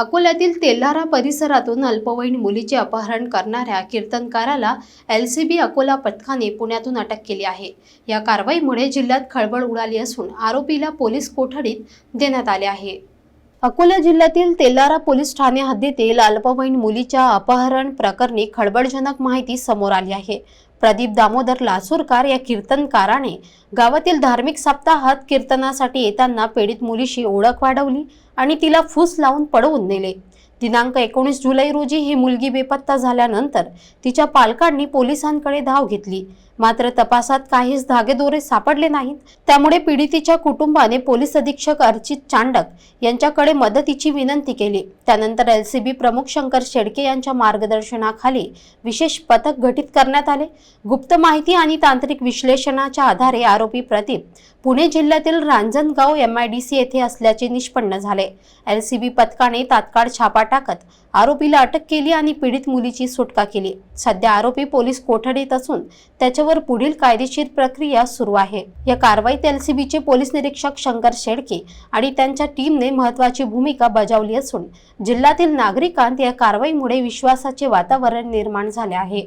अकोल्यातील तेल्हारा परिसरातून अल्पवयीन मुलीचे अपहरण करणाऱ्या कीर्तनकाराला एल सी बी अकोला पथकाने पुण्यातून अटक केली आहे. या कारवाईमुळे जिल्ह्यात खळबळ उडाली असून आरोपीला पोलीस कोठडीत देण्यात आले आहे. अकोला जिल्ह्यातील तेल्हारा पोलीस ठाणे हद्दीतील अल्पवयीन मुलीच्या अपहरण प्रकरणी खळबळजनक माहिती समोर आली आहे. प्रदीप दामोदर लासूरकार या कीर्तनकाराने गावातील धार्मिक सप्ताहात कीर्तनासाठी येताना पीडित मुलीशी ओळख वाढवली आणि तिला फूस लावून पळवून नेले. दिनांक एकोणीस जुलै रोजी ही मुलगी बेपत्ता झाल्यानंतर तिच्या पालकांनी पोलिसांकडे धाव घेतली. मात्र तपासात काहीच धागेदोरे सापडले नाहीत. त्यामुळे पीडितीच्या कुटुंबाने पोलीस अधीक्षक अर्चित चांडक यांच्याकडे मदतीची विनंती केली. त्यानंतर एलसीबी प्रमुख शंकर शेडके यांच्या मार्गदर्शनाखाली विशेष पथक गठीत करण्यात आले. गुप्त माहिती आणि तांत्रिक विश्लेषणाच्या आधारे आरोपी प्रदीप पुणे जिल्ह्यातील रांजणगाव सी येथे असल्याचे निष्पन्न झाले. एल सी बी पथकाने तात्काळ छापा टाकत आरोपीला अटक केली आणि पीडित मुलीची सुटका केली. सध्या आरोपी पोलीस कोठडीत असून त्याच्यावर पुढील कायदेशीर प्रक्रिया सुरू आहे. या कारवाईत बीचे पोलीस निरीक्षक शंकर शेडके आणि त्यांच्या टीमने महत्वाची भूमिका बजावली असून जिल्ह्यातील नागरिकांत या कारवाईमुळे विश्वासाचे वातावरण निर्माण झाले आहे.